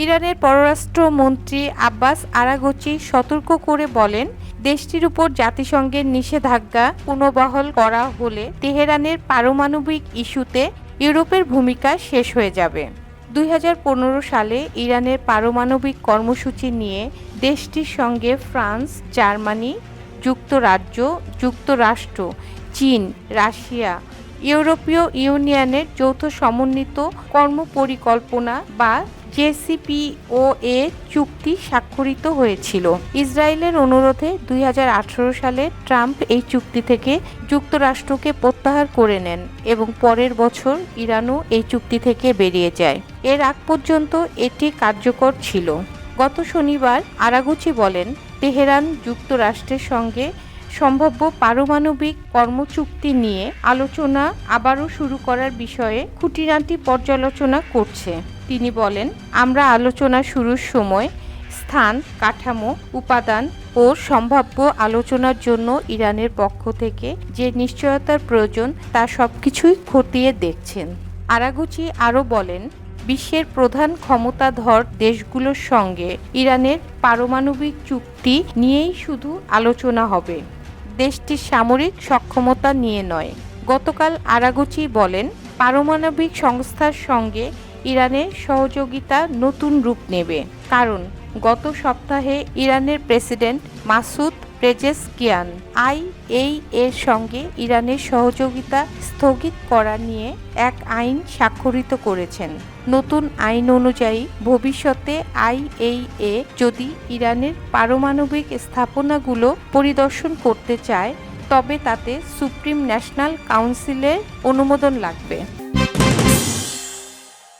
ইরানের পররাষ্ট্রমন্ত্রী আব্বাস আরাগচি সতর্ক করে বলেন, দেশটির উপর জাতিসংঘের নিষেধাজ্ঞা পুনর্বহাল করা হলে তেহরানের পারমাণবিক ইস্যুতে ইউরোপের ভূমিকা শেষ হয়ে যাবে। দুই হাজার পনেরো সালে ইরানের পারমাণবিক কর্মসূচি নিয়ে দেশটির সঙ্গে ফ্রান্স, জার্মানি, যুক্তরাজ্য, যুক্তরাষ্ট্র, চীন, রাশিয়া, ইউরোপীয় ইউনিয়নের যৌথ সমন্বিত কর্মপরিকল্পনা বা জেসিপিও এ চুক্তি স্বাক্ষরিত হয়েছিল। ইসরায়েলের অনুরোধে দুই হাজার আঠেরো সালে ট্রাম্প এই চুক্তি থেকে যুক্তরাষ্ট্রকে প্রত্যাহার করে নেন এবং পরের বছর ইরানও এই চুক্তি থেকে বেরিয়ে যায়। এর আগ পর্যন্ত এটি কার্যকর ছিল। গত শনিবার আরাগুচি বলেন, তেহরান যুক্তরাষ্ট্রের সঙ্গে সম্ভাব্য পারমাণবিক কর্মচুক্তি নিয়ে আলোচনা আবারও শুরু করার বিষয়ে খুঁটিনাটি পর্যালোচনা করছে। তিনি বলেন, আমরা আলোচনা শুরুর সময় স্থান, কাঠামো, উপাদান ও সম্ভাব্য আলোচনার জন্য ইরানের পক্ষ থেকে যে নিশ্চয়তার প্রয়োজন তা সবকিছুই খতিয়ে দেখছেন। আরাগুচি আরও বলেন, বিশ্বের প্রধান ক্ষমতাধর দেশগুলোর সঙ্গে ইরানের পারমাণবিক চুক্তি নিয়েই শুধু আলোচনা হবে। দেশটির সামরিক সক্ষমতা নিয়ে নয়। গতকাল আরাগুচি বলেন, পারমাণবিক সংস্থার সঙ্গে ইরানের সহযোগিতা নতুন রূপ নেবে। কারণ, গত সপ্তাহে ইরানের প্রেসিডেন্ট মাসুদ পেজেসকিয়ান আই এই এর সঙ্গে ইরানের সহযোগিতা স্থগিত করা নিয়ে এক আইন স্বাক্ষরিত করেছেন। নতুন আইন অনুযায়ী, ভবিষ্যতে আইএইএ যদি ইরানের পারমাণবিক স্থাপনাগুলো পরিদর্শন করতে চায়, তবে তাতে সুপ্রিম ন্যাশনাল কাউন্সিলের অনুমোদন লাগবে।